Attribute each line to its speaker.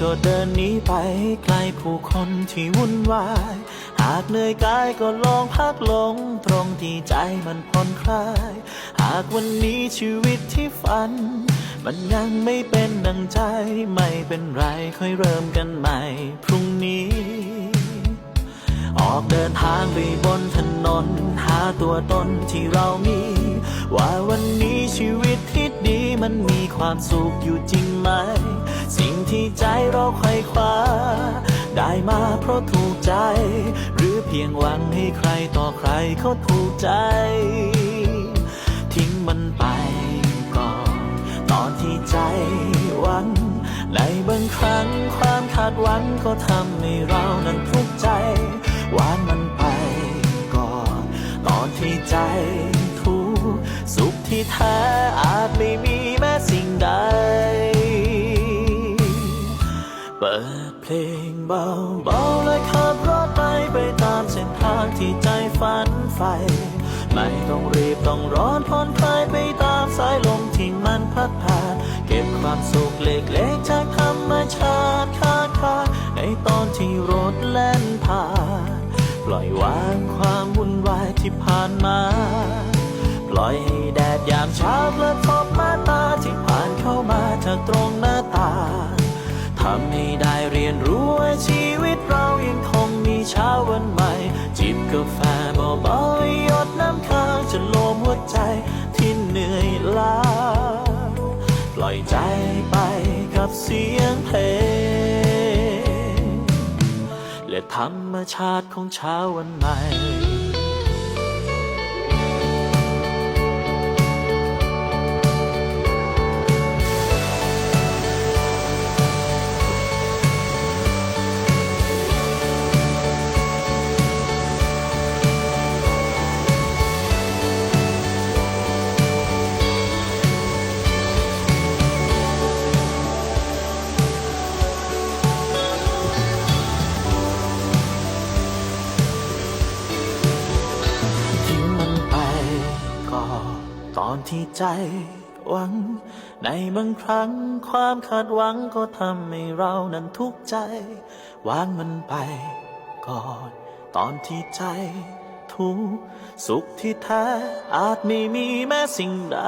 Speaker 1: ก็เดินหนีไปไกลผู้คนที่วุ่นวาย หากเหนื่อยกายก็ลองพักลงตรงที่ใจมันผ่อนคลาย หากวันนี้ชีวิตที่ฝัน มันยังไม่เป็นดังใจไม่เป็นไรค่อยเริ่มกันใหม่ พรุ่งนี้ ออกเดินทางไปบนถนน หาตัวตนที่เรามี ว่าวันนี้ชีวิต มันมีความสุขอยู่จริงไหม สิ่งที่ใจเราไขว่คว้า ได้มาเพราะถูกใจ หรือเพียงหวังให้ใครต่อใครเขาถูกใจ ทิ้งมันไปก่อน ตอนที่ใจหวัง ในบางครั้งความคาดหวังก็ทำให้เรานั้นทุกข์ใจวางมันไปก่อน ตอนที่ใจทุกข์สุขที่แท้อาจไม่มี เปิดเพลงเบาๆและขับรถไปไปตามเส้นทางที่ใจฝันใฝ่ไม่ต้องรีบต้องร้อนผ่อนคลายไปตามสายลมที่มันพัดผ่าน เก็บความสุขเล็กๆจากธรรมชาติคาดคาในตอนที่รถแล่นผ่าน ปล่อยวางความวุ่นวายที่ผ่านมา ปล่อยให้แดดยามเช้ากระทบมาตาที่ผ่านเข้ามาจากตรงหน้าต่างทำให้ได้เรียนรู้ว่าชีวิตเรายังคงมีเช้าวันใหม่ จิบกาแฟเบาๆหยดน้ำค้างจะโลมหัวใจที่เหนื่อยล้า ปล่อยใจไปกับเสียงเพลงและธรรมชาติของเช้าวันใหม่ ตอนที่ใจหวัง ในบางครั้งความคาดหวังก็ทำให้เรานั้นทุกข์ใจ วางมันไปก่อน ตอนที่ใจทุกข์สุขที่แท้อาจไม่มีแม้สิ่งใด